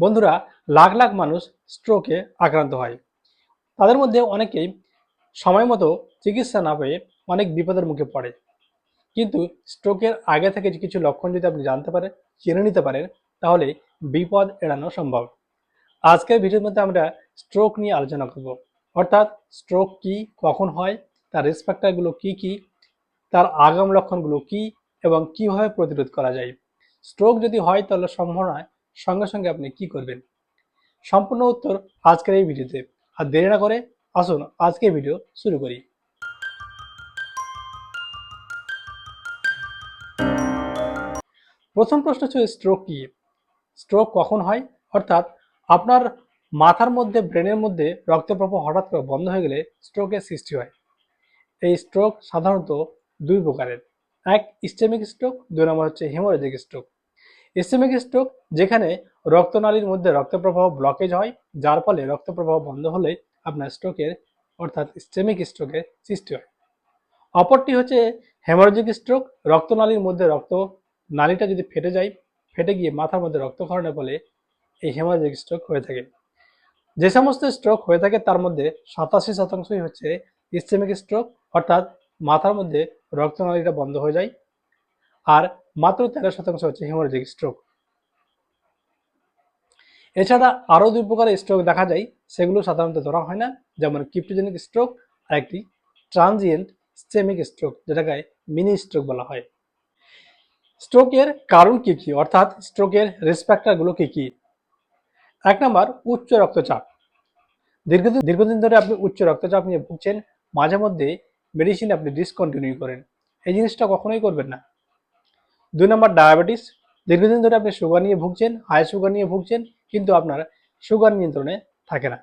বন্ধুরা, লাখ লাখ মানুষ স্ট্রোকে আক্রান্ত হয়। তাদের মধ্যে অনেকেই সময় মতো চিকিৎসা না পেয়ে অনেক বিপদের মুখে পড়ে। কিন্তু স্ট্রোকের আগে থেকে কিছু লক্ষণ যদি আপনি জানতে পারেন জেনে নিতে পারেন, তাহলে বিপদ এড়ানো সম্ভব। আজকের ভিডিওর মধ্যে আমরা স্ট্রোক নিয়ে আলোচনা করব। অর্থাৎ স্ট্রোক কি, কখন হয়, তার রিস্ক ফ্যাক্টরগুলো কি কি, তার আগাম লক্ষণগুলো কি, এবং কীভাবে প্রতিরোধ করা যায়। স্ট্রোক যদি হয়, তাহলে সম্ভাবনায় সঙ্গে সঙ্গে আপনি কি করবেন? সম্পূর্ণ উত্তর আজকের এই ভিডিওতে। আর দেরি না করে আসুন, আজকের ভিডিও শুরু করি। প্রথম প্রশ্ন হচ্ছে স্ট্রোক কি? স্ট্রোক কখন হয়? অর্থাৎ আপনার মাথার মধ্যে ব্রেনের মধ্যে রক্ত হঠাৎ করে বন্ধ হয়ে গেলে স্ট্রোকের সৃষ্টি হয়। এই স্ট্রোক সাধারণত দুই প্রকারের। এক ইস্টেমিক স্ট্রোক দুই নম্বর হচ্ছে হেমোরেজিক স্ট্রোক ইস্টেমিক স্ট্রোক, যেখানে রক্তনালীর মধ্যে রক্ত প্রবাহ ব্লকেজ হয়, যার ফলে রক্ত প্রবাহ বন্ধ হলে আপনার স্ট্রোকের, অর্থাৎ ইস্টেমিক স্ট্রোকের সৃষ্টি হয়। অপরটি হচ্ছে হেমোরেজিক স্ট্রোক, রক্তনালীর মধ্যে রক্ত নালীটা যদি ফেটে যায়, ফেটে গিয়ে মাথার মধ্যে রক্তক্ষরণের ফলে এই হেমোরেজিক স্ট্রোক হয়ে থাকে। যে সমস্ত স্ট্রোক হয়ে থাকে, তার মধ্যে সাতাশি শতাংশই হচ্ছে ইস্টেমিক স্ট্রোক, অর্থাৎ মাথার মধ্যে রক্তনালীটা বন্ধ হয়ে যায় আর মাত্র তেরো শতাংশ হচ্ছে হেমোরেজিক স্ট্রোক এছাড়া আরও দুই প্রকারের স্ট্রোক দেখা যায়, সেগুলো সাধারণত ধরা হয় না, যেমন কিপ্টোজেনিক স্ট্রোক আর একটি ট্রানজিয়েন্ট স্টেমিক স্ট্রোক যেটাকে মিনি স্ট্রোক বলা হয়। স্ট্রোকের কারণ কি কি? অর্থাৎ স্ট্রোকের রেসপেক্টারগুলো কি কি? এক নম্বর, উচ্চ রক্তচাপ। দীর্ঘদিন দীর্ঘদিন ধরে আপনি উচ্চ রক্তচাপ নিয়ে ভুগছেন, মাঝে মধ্যে মেডিসিন আপনি ডিসকন্টিনিউ করেন। এই জিনিসটা কখনোই করবেন না। দুই নম্বর ডায়াবেটিস, দীর্ঘদিন ধরে আপনি সুগার নিয়ে ভুগছেন হাই সুগার নিয়ে ভুগছেন, কিন্তু আপনার সুগার নিয়ন্ত্রণে থাকে না।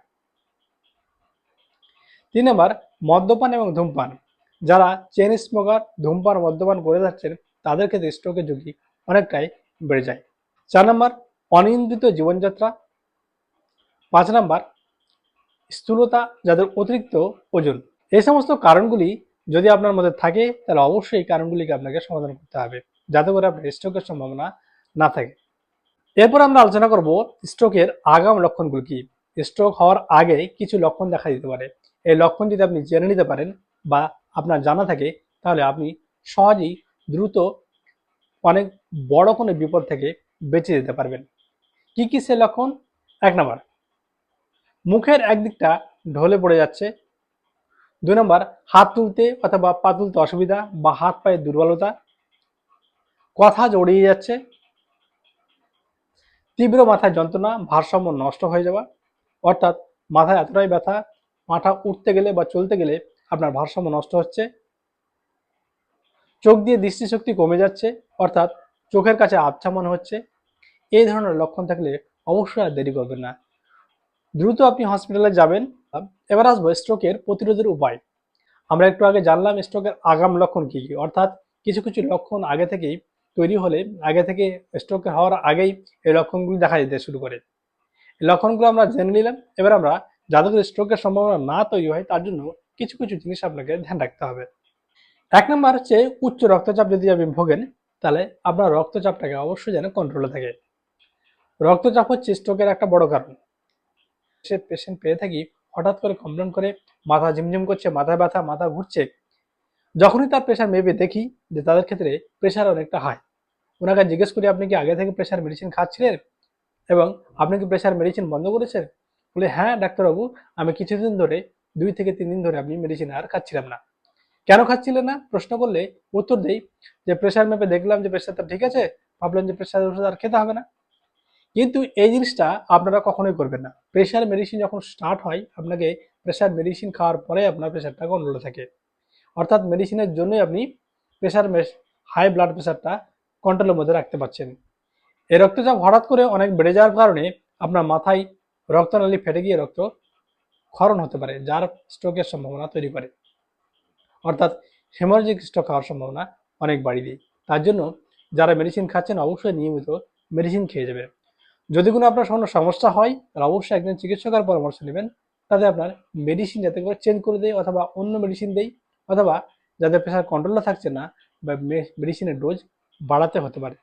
তিন নম্বর, মদ্যপান এবং ধূমপান। যারা চেন স্মোকার ধূমপান, মদ্যপান করে যাচ্ছেন, তাদের ক্ষেত্রে স্ট্রোকের ঝুঁকি অনেকটাই বেড়ে যায়। চার নম্বর, অনিয়ন্ত্রিত জীবনযাত্রা। পাঁচ নম্বর, স্থূলতা, যাদের অতিরিক্ত ওজন। এই সমস্ত কারণগুলি যদি আপনার মধ্যে থাকে, তাহলে অবশ্যই কারণগুলিকে আপনাকে সমাধান করতে হবে। যাতে করে আপনার স্ট্রোকের সম্ভাবনা না থাকে। এরপর আমরা আলোচনা করব স্ট্রোকের আগাম লক্ষণগুলো কি? স্ট্রোক হওয়ার আগে কিছু লক্ষণ দেখা দিতে পারে। এই লক্ষণ যদি আপনি জেনে নিতে পারেন বা আপনার জানা থাকে, তাহলে আপনি সহজেই দ্রুত অনেক বড় কোনো বিপদ থেকে বেঁচে যেতে পারবেন। কি কি সে লক্ষণ? এক নম্বর, মুখের একদিকটা ঢলে পড়ে যাচ্ছে। দুই নম্বর, হাত তুলতে অথবা পা তুলতে অসুবিধা বা হাত পায়ে দুর্বলতা। কথা জড়িয়ে যাচ্ছে। তীব্র মাথায় যন্ত্রণা, ভারসাম্য নষ্ট হয়ে যাওয়া, অর্থাৎ মাথায় এতটাই ব্যথা, মাথা উঠতে গেলে বা চলতে গেলে আপনার ভারসাম্য নষ্ট হচ্ছে। চোখ দিয়ে দৃষ্টিশক্তি কমে যাচ্ছে, অর্থাৎ চোখের কাছে আবছা মনে হচ্ছে। এই ধরনের লক্ষণ থাকলে অবশ্যই আর দেরি করবেন না। দ্রুত আপনি হসপিটালে যাবেন। এবার আসব স্ট্রোকের প্রতিরোধের উপায়। আমরা একটু আগে জানলাম স্ট্রোকের আগাম লক্ষণ কি কি, অর্থাৎ কিছু কিছু লক্ষণ আগে থেকেই তৈরি হলে আগে থেকে স্ট্রোক হওয়ার আগেই এই লক্ষণগুলি দেখা যেতে শুরু করে। লক্ষণগুলো আমরা জেনে নিলাম। এবার আমরা যাদের স্ট্রোকের সম্ভাবনা না তৈরি হয়, তার জন্য কিছু কিছু জিনিস আপনাকে ধ্যান রাখতে হবে। এক নম্বর হচ্ছে উচ্চ রক্তচাপ যদি আপনি ভোগেন, তাহলে আপনার রক্তচাপটাকে অবশ্যই যেন কন্ট্রোলে থাকে। রক্তচাপ হচ্ছে স্ট্রোকের একটা বড় কারণ। সে পেশেন্ট পেয়ে থাকি, হঠাৎ করে কমপ্লেন করে, মাথা ঝিমঝিম করছে, মাথায় ব্যথা, মাথা ঘুরছে। যখনই তার প্রেশার মেপে দেখি যে তাদের ক্ষেত্রে প্রেশার অনেকটা হাই ওনাকে জিজ্ঞেস করি, আপনি কি আগে থেকে প্রেশার মেডিসিন খাচ্ছিলেন? এবং আপনি কি প্রেশার মেডিসিন বন্ধ করেছেন? বলে হ্যাঁ ডাক্তারবাবু, আমি কিছুদিন ধরে, দুই থেকে তিন দিন ধরে আপনি মেডিসিন আর খাচ্ছিলাম না। কেন খাচ্ছিলেন না? প্রশ্ন করলে উত্তর দেই যে প্রেশার মেপে দেখলাম যে প্রেশারটা ঠিক আছে, ভাবলাম যে প্রেশার ওষুধ আর খেতে হবে না। কিন্তু এই জিনিসটা আপনারা কখনোই করবেন না। প্রেশার মেডিসিন যখন স্টার্ট হয়, আপনাকে প্রেশার মেডিসিন খাওয়ার পরে আপনার প্রেশারটা কন্ট্রোলে থাকে। অর্থাৎ মেডিসিনের জন্যই আপনি প্রেশার হাই ব্লাড প্রেশারটা কন্ট্রোলের মধ্যে রাখতে পারছেন। এই রক্তচাপ হঠাৎ করে অনেক বেড়ে যাওয়ার কারণে আপনার মাথায় রক্তনালী ফেটে গিয়ে রক্ত ক্ষরণ হতে পারে, যার স্ট্রোকের সম্ভাবনা তৈরি করে। অর্থাৎ হেমোরেজিক স্ট্রোক হওয়ার সম্ভাবনা অনেক বাড়িয়ে দেয়। তার জন্য যারা মেডিসিন খাচ্ছেন, অবশ্যই নিয়মিত মেডিসিন খেয়ে যাবে। যদি কোনো আপনার কোনো সমস্যা হয়, তাহলে অবশ্যই একজন চিকিৎসকের পরামর্শ নেবেন। তাতে আপনার মেডিসিন যাতে করে চেঞ্জ করে দেয় অথবা অন্য মেডিসিন দেয়, অথবা যাদের প্রেশার কন্ট্রোলে থাকছে না বা মেডিসিনের ডোজ বাড়াতে হতে পারে।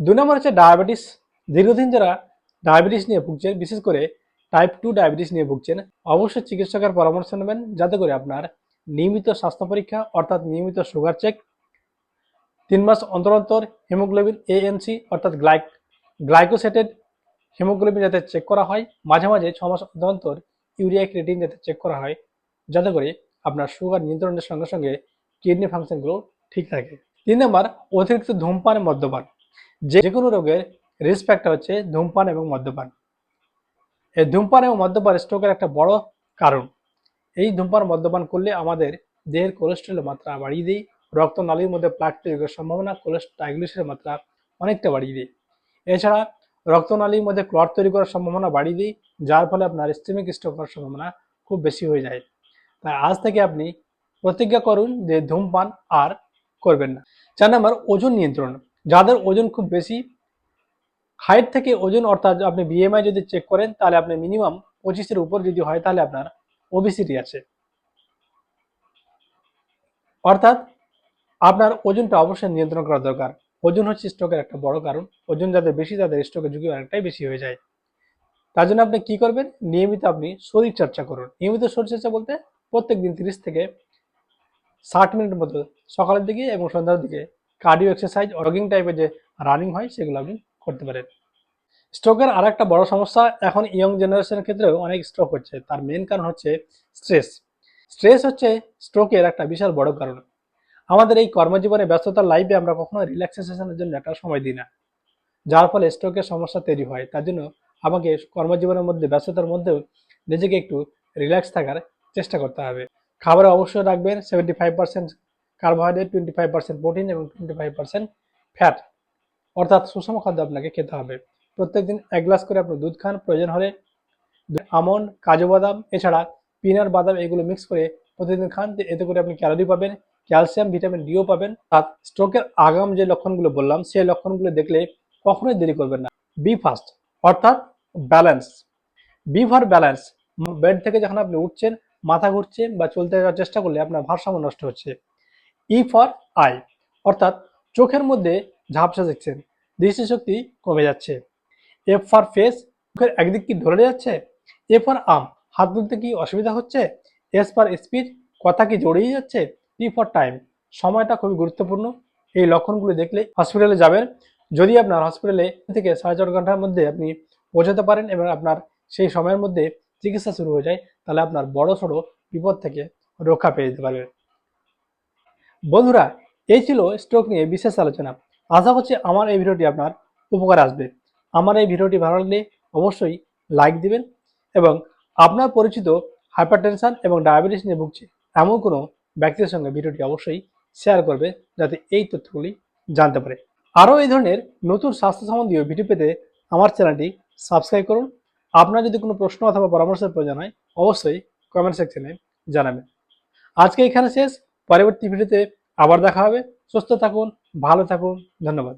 দুই নম্বর হচ্ছে ডায়াবেটিস। দীর্ঘদিন যারা ডায়াবেটিস নিয়ে ভুগছেন, বিশেষ করে টাইপ টু ডায়াবেটিস নিয়ে ভুগছেন, অবশ্যই চিকিৎসকের পরামর্শ নেবেন যাতে করে আপনার নিয়মিত স্বাস্থ্য পরীক্ষা অর্থাৎ নিয়মিত সুগার চেক তিন মাস অন্তর অন্তর হিমোগ্লোবিন এএনসি অর্থাৎ গ্লাইক গ্লাইকোসেটেড হিমোগ্লোবিন যাতে চেক করা হয়। মাঝে মাঝে ছ মাস অন্তর অন্তর ইউরিয়া ক্রিয়েটিন যাতে চেক করা হয়, যাতে করে আপনার সুগার নিয়ন্ত্রণের সঙ্গে সঙ্গে কিডনি ফাংশনগুলো ঠিক থাকে। তিন নম্বর, অতিরিক্ত ধূমপান মদ্যপান। যে কোনো রোগের রিস্ক ফ্যাক্টর হচ্ছে ধূমপান এবং মদ্যপান। এই ধূমপান এবং মদ্যপান স্ট্রোকের একটা বড় কারণ। এই ধূমপান মদ্যপান করলে আমাদের দেহের কোলেস্ট্রলের মাত্রা বাড়িয়ে দেয়, রক্তনালীর মধ্যে প্লাক তৈরির সম্ভাবনা কোলেস্ট্রাইগ্লিসের মাত্রা অনেকটা বাড়িয়ে দেয়। এছাড়া রক্তনালীর মধ্যে ক্লট তৈরি করার সম্ভাবনা বাড়িয়ে দেয়, যার ফলে আপনার স্টেমিক স্ট্রোক হওয়ার সম্ভাবনা খুব বেশি হয়ে যায়। তাই আজ থেকে আপনি প্রতিজ্ঞা করুন যে ধূমপান আর করবেন না। চার নাম্বার, ওজন নিয়ন্ত্রণ। যাদের ওজন খুব বেশি হাইট থেকে ওজন, অর্থাৎ আপনি বিএমআই যদি চেক করেন, তাহলে আপনি মিনিমাম পঁচিশের উপর যদি হয়, তাহলে আপনার ওবিসিটি আছে। অর্থাৎ আপনার ওজনটা অবশ্যই নিয়ন্ত্রণ করা দরকার। ওজন হচ্ছে স্ট্রোকের একটা বড় কারণ। ওজন যাদের বেশি, তাদের স্ট্রোকের ঝুঁকি অনেকটাই বেশি হয়ে যায়। তার জন্য আপনি কি করবেন? নিয়মিত আপনি শরীর চর্চা করুন। নিয়মিত শরীর চর্চা বলতে প্রত্যেক দিন তিরিশ থেকে ষাট মিনিট মতো সকালের দিকে এবং সন্ধ্যার দিকে কার্ডিও এক্সারসাইজ জগিং টাইপের যে রানিং হয়, সেগুলো আপনি করতে পারেন। স্ট্রোকের আর একটা বড় সমস্যা এখন ইয়ং জেনারেশনের ক্ষেত্রেও অনেক স্ট্রোক হচ্ছে। তার মেন কারণ হচ্ছে স্ট্রেস স্ট্রেস হচ্ছে স্ট্রোকের একটা বিশাল বড় কারণ। আমাদের এই কর্মজীবনে ব্যস্ততার লাইফে আমরা কখনো রিল্যাক্সেশনের জন্য একটা সময় দিই না। যার ফলে স্ট্রোকের সমস্যা তৈরি হয়। তার জন্য আমাকে কর্মজীবনের মধ্যে ব্যস্ততার মধ্যেও নিজেকে একটু রিল্যাক্স থাকার চেষ্টা করতে হবে। খাবারে অবশ্যই রাখবেন seventy five percent carbohydrate twenty five percent protein এবং টোয়েন্টি ফাইভ পার্সেন্ট ফ্যাট অর্থাৎ সুষম খাদ্য আপনাকে খেতে হবে। প্রত্যেকদিন এক গ্লাস করে আপনি দুধ খান, প্রয়োজন হলে আমন্ড কাজু বাদাম, এছাড়া পিনার বাদাম এগুলো মিক্স করে প্রতিদিন খান এতে করে আপনি ক্যালোরি পাবেন ক্যালসিয়াম ভিটামিন ডিও পাবেন। আর স্ট্রোকের আগাম যে লক্ষণগুলো বললাম, সেই লক্ষণগুলো দেখলে কখনোই দেরি করবেন না। বি ফাস্ট অর্থাৎ balance B for balance bed থেকে যখন আপনি উঠছেন মাথা ঘুরছে বা চলতে যাওয়ার চেষ্টা করলে আপনার ভারসাম্য নষ্ট হচ্ছে। ই ফর আই অর্থাৎ চোখের মধ্যে ঝাপসা দেখছেন দৃষ্টিশক্তি কমে যাচ্ছে। এফ ফর ফেস মুখের একদিক কি ধরে যাচ্ছে? এ ফর আম হাত তুলতে কি অসুবিধা হচ্ছে? এস ফর স্পিড কথা কি জড়িয়ে যাচ্ছে? টি ফর টাইম সময়টা খুবই গুরুত্বপূর্ণ। এই লক্ষণগুলো দেখলে হসপিটালে যাবেন। যদি আপনার হসপিটালে থেকে সাড়ে চার ঘণ্টার মধ্যে আপনি পৌঁছাতে পারেন এবং আপনার সেই সময়ের মধ্যে চিকিৎসা শুরু হয়ে যায় তাহলে আপনার বড় সড়ো বিপদ থেকে রক্ষা পেয়ে যেতে পারবেন বন্ধুরা, এই ছিল স্ট্রোক নিয়ে বিশেষ আলোচনা। আশা করছি আমার এই ভিডিওটি আপনার উপকার আসবে। আমার এই ভিডিওটি ভালো লাগলে অবশ্যই লাইক দিবেন এবং আপনার পরিচিত হাইপারটেনশন এবং ডায়াবেটিস নিয়ে ভুগছে এমন কোনো ব্যক্তির সঙ্গে ভিডিওটি অবশ্যই শেয়ার করবে যাতে এই তথ্যগুলি জানতে পারে। আরও এই ধরনের নতুন স্বাস্থ্য সম্বন্ধীয় ভিডিও পেতে আমার চ্যানেলটি সাবস্ক্রাইব করুন। আপনার যদি কোনো প্রশ্ন অথবা পরামর্শের প্রয়োজন হয়, অবশ্যই কমেন্ট সেকশনে জানাবেন। আজকে এখানে শেষ। পরবর্তী ভিডিওতে আবার দেখা হবে। সুস্থ থাকুন, ভালো থাকুন। ধন্যবাদ।